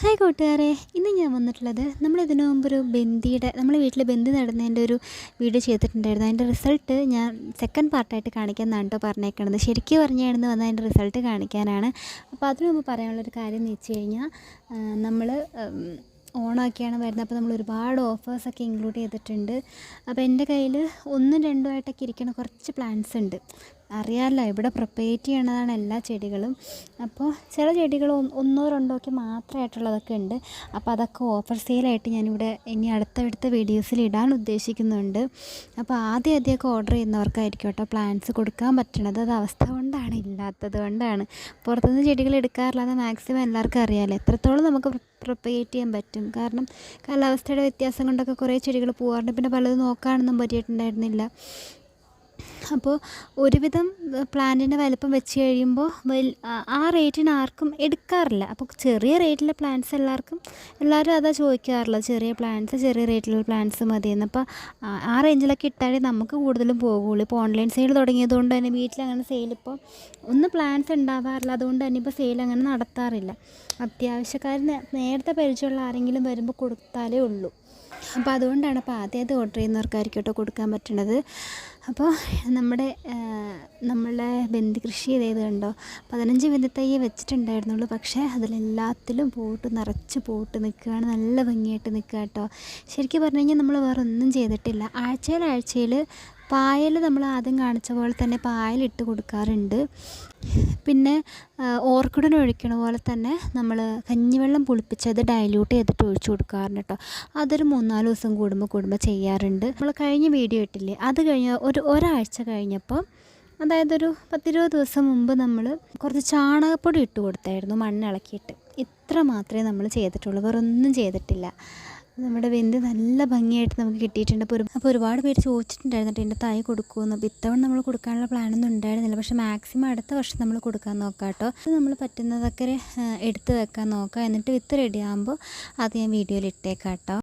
Hi കൂട്ടുകാരെ ഇന്ന് ഞാൻ വന്നിട്ടുള്ളത് നമ്മൾ ഇതിനു മുമ്പ് ഒരു ബന്ദിയുടെ നമ്മൾ വീട്ടിൽ ബന്ദി നടന്നതിന്റെ ഒരു വീഡിയോ ചെയ്തിട്ടുണ്ടായിരുന്നു. അതിന്റെ റിസൾട്ട് ഞാൻ സെക്കൻഡ് പാർട്ടായിട്ട് കാണിക്കാമെന്നാണ് കേട്ടോ പറഞ്ഞേക്കണത്. ശരിക്കും പറഞ്ഞായിരുന്നു വന്ന അതിന്റെ റിസൾട്ട് കാണിക്കാനാണ്. അപ്പോൾ അതിനു മുമ്പ് പറയാനുള്ളൊരു കാര്യം എന്ന് വെച്ച് കഴിഞ്ഞാൽ നമ്മൾ ഓണാക്കിയാണ് വരുന്നത്. അപ്പോൾ നമ്മൾ ഒരുപാട് ഓഫേഴ്സൊക്കെ ഇൻക്ലൂഡ് ചെയ്തിട്ടുണ്ട്. അപ്പോൾ എന്റെ കയ്യിൽ ഒന്നും രണ്ടും ആയിട്ടൊക്കെ ഇരിക്കുന്ന കുറച്ച് പ്ലാൻസ് ഉണ്ട്. അറിയാമല്ലോ ഇവിടെ പ്രൊപ്പറേറ്റ് ചെയ്യണതാണ് എല്ലാ ചെടികളും. അപ്പോൾ ചില ചെടികൾ ഒന്നോ രണ്ടോ ഒക്കെ മാത്രമായിട്ടുള്ളതൊക്കെ ഉണ്ട്. അപ്പോൾ അതൊക്കെ ഓഫർ സെയിലായിട്ട് ഞാനിവിടെ ഇനി അടുത്ത അടുത്തടുത്ത വീഡിയോസിൽ ഇടാൻ ഉദ്ദേശിക്കുന്നുണ്ട്. അപ്പോൾ ആദ്യം ആദ്യമൊക്കെ ഓർഡർ ചെയ്യുന്നവർക്കായിരിക്കും കേട്ടോ പ്ലാന്റ്സ് കൊടുക്കാൻ പറ്റണത്. അത് അവസ്ഥ കൊണ്ടാണ് ഇല്ലാത്തത് കൊണ്ടാണ്. പുറത്തുനിന്ന് ചെടികൾ എടുക്കാറില്ലാതെ മാക്സിമം എല്ലാവർക്കും അറിയാമല്ലോ എത്രത്തോളം നമുക്ക് പ്രൊപ്പഗേറ്റ് ചെയ്യാൻ പറ്റും. കാരണം കാലാവസ്ഥയുടെ വ്യത്യാസം കൊണ്ടൊക്കെ കുറേ ചെടികൾ പോകാറുണ്ട് പിന്നെ പലതും നോക്കാനൊന്നും പറ്റിയിട്ടുണ്ടായിരുന്നില്ല. അപ്പോൾ ഒരുവിധം പ്ലാന്റിന്റെ വലിപ്പം വെച്ച് കഴിയുമ്പോൾ വലി ആ റേറ്റിന് ആർക്കും എടുക്കാറില്ല. അപ്പോൾ ചെറിയ റേറ്റിലെ പ്ലാന്റ്സ് എല്ലാവർക്കും എല്ലാവരും അതാ ചോദിക്കാറുള്ളത്. ചെറിയ പ്ലാന്റ്സ് ചെറിയ റേറ്റിലുള്ള പ്ലാന്റ്സ് മതിയെന്ന്. അപ്പോൾ ആ റേഞ്ചിലൊക്കെ ഇട്ടാലേ നമുക്ക് കൂടുതലും പോകുള്ളൂ ഇപ്പോൾ ഓൺലൈൻ സെയിൽ തുടങ്ങിയതുകൊണ്ട് തന്നെ വീട്ടിൽ അങ്ങനെ സെയിൽ ഇപ്പോൾ ഒന്ന് പ്ലാന്റ്സ് ഉണ്ടാവാറില്ല. അതുകൊണ്ട് തന്നെ ഇപ്പോൾ സെയിൽ അങ്ങനെ നടത്താറില്ല. അത്യാവശ്യക്കാരന് നേരത്തെ പരിചയമുള്ള ആരെങ്കിലും വരുമ്പോൾ കൊടുത്താലേ ഉള്ളൂ. അപ്പോൾ അതുകൊണ്ടാണ് അപ്പോൾ ആദ്യം അത് ഓർഡർ ചെയ്യുന്നവർക്കായിരിക്കും കേട്ടോ കൊടുക്കാൻ പറ്റുന്നത് അപ്പോൾ നമ്മുടെ നമ്മളെ ബന്ദി കൃഷി ചെയ്തത് കണ്ടോ? പതിനഞ്ച് ബന്ദിത്തൈ വെച്ചിട്ടുണ്ടായിരുന്നുള്ളൂ. പക്ഷേ അതിലെല്ലാത്തിലും പോട്ട് നിറച്ച് പോട്ട് നിൽക്കുകയാണ്. നല്ല ഭംഗിയായിട്ട് നിൽക്കുക കേട്ടോ. ശരിക്കും പറഞ്ഞു കഴിഞ്ഞാൽ നമ്മൾ വേറെ ഒന്നും ചെയ്തിട്ടില്ല. ആഴ്ചയിൽ ആഴ്ചയിൽ പായൽ നമ്മൾ ആദ്യം കാണിച്ച പോലെ തന്നെ പായലിട്ട് കൊടുക്കാറുണ്ട്. പിന്നെ ഓർക്കിഡിന് ഒഴിക്കണ പോലെ തന്നെ നമ്മൾ കഞ്ഞിവെള്ളം പുളിപ്പിച്ചത് ഡൈല്യൂട്ട് ചെയ്തിട്ട് ഒഴിച്ചു കൊടുക്കാറുണ്ട് കേട്ടോ. അതൊരു മൂന്നാൽ ദിവസം കൂടുമ്പോൾ കൂടുമ്പോൾ ചെയ്യാറുണ്ട്. നമ്മൾ കഴിഞ്ഞ വീഡിയോ ഇട്ടില്ലേ? അത് കഴിഞ്ഞ ഒരു ഒരാഴ്ച കഴിഞ്ഞപ്പോൾ അതായത് ഒരു പത്തിരുപത് ദിവസം മുമ്പ് നമ്മൾ കുറച്ച് ചാണകപ്പൊടി ഇട്ട് കൊടുത്തായിരുന്നു മണ്ണിളക്കിയിട്ട്. ഇത്ര മാത്രമേ നമ്മൾ ചെയ്തിട്ടുള്ളൂ. വേറൊന്നും ചെയ്തിട്ടില്ല. നമ്മുടെ വെന്ത് നല്ല ഭംഗിയായിട്ട് നമുക്ക് കിട്ടിയിട്ടുണ്ട്. അപ്പോൾ അപ്പോൾ ഒരുപാട് പേര് ചോദിച്ചിട്ടുണ്ടായിരുന്നു കേട്ടോ എന്റെ തൈ കൊടുക്കുമെന്ന് അപ്പോൾ ഇത്തവണ നമ്മൾ കൊടുക്കാനുള്ള പ്ലാനൊന്നും ഉണ്ടായിരുന്നില്ല. പക്ഷേ മാക്സിമം അടുത്ത വർഷം നമ്മൾ കൊടുക്കാൻ നോക്കാം കേട്ടോ. നമ്മൾ പറ്റുന്നതൊക്കെ എടുത്ത് വെക്കാൻ നോക്കാം. എന്നിട്ട് വിത്ത് റെഡി ആകുമ്പോൾ അത് ഞാൻ വീഡിയോയിൽ ഇട്ടേക്കാം കേട്ടോ.